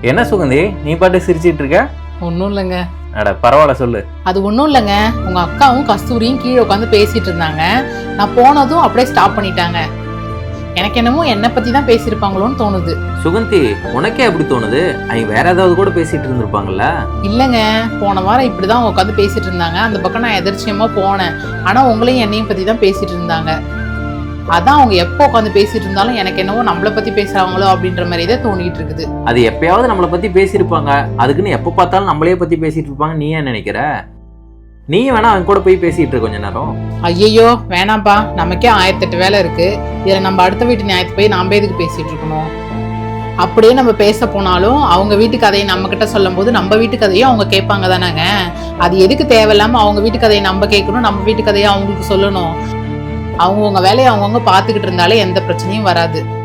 என்ன சுகந்தி நீ பாட்டு சிரிச்சிட்டு இருக்க? ஒன்றும் இல்லைங்க. அட பரவாயில்ல சொல்லு. அது ஒன்றும் இல்லைங்க. உங்க அக்காவும் கஸ்தூரியும் கீழே உட்காந்து பேசிட்டு இருந்தாங்க. நான் போனதும் அப்படியே ஸ்டாப் பண்ணிட்டாங்க. எனக்கு என்னமோ என்னை பத்தி தான் பேசியிருப்பாங்களோன்னு தோணுது. சுகந்தி உனக்கே அப்படி தோணுது? அவங்க வேற ஏதாவது கூட பேசிட்டு இருந்திருப்பாங்கல்ல? இல்லைங்க. போன வாரம் இப்படிதான் அவங்க உட்காந்து பேசிட்டு இருந்தாங்க. அந்த பக்கம் நான் எதிர்ச்சியமா போனேன். ஆனா உங்களையும் என்னையும் பத்தி தான் பேசிட்டு இருந்தாங்க. அதான் அவங்க எப்போ உட்காந்து பேசிட்டு இருந்தாலும் எனக்கு என்னவோ நம்மளை பத்தி பேசுறாங்களோ அப்படின்ற மாதிரி தான் தோணிட்டு இருக்குது. அது எப்பயாவது நம்மளை பத்தி பேசியிருப்பாங்க. அதுக்குன்னு எப்ப பார்த்தாலும் நம்மளே பத்தி பேசிட்டு இருப்பாங்க நீ ஏன் நினைக்கிற? நீ வேணா அவங்க கூட போய் பேசிட்டு இருக்க கொஞ்ச நேரம். ஐயையோ வேணாம்ப்பா நமக்கே ஆயிரத்தெட்டு வேலை இருக்கு. இதுல நம்ம அடுத்த வீட்டு நியாயத்து போய் நாம எதுக்கு பேசிட்டு இருக்கணும்? அப்படியே நம்ம பேச போனாலும் அவங்க வீட்டு கதையை நம்ம கிட்ட சொல்லும் போது நம்ம வீட்டு கதையும் அவங்க கேட்பாங்க தானேங்க. அது எதுக்கு தேவையில்லாம அவங்க வீட்டு கதையை நம்ம கேட்கணும் நம்ம வீட்டு கதையை அவங்களுக்கு சொல்லணும். அவங்கவுங்க வேலையை அவங்கவுங்க பார்த்துக்கிட்டு இருந்தாலே எந்த பிரச்சனையும் வராது.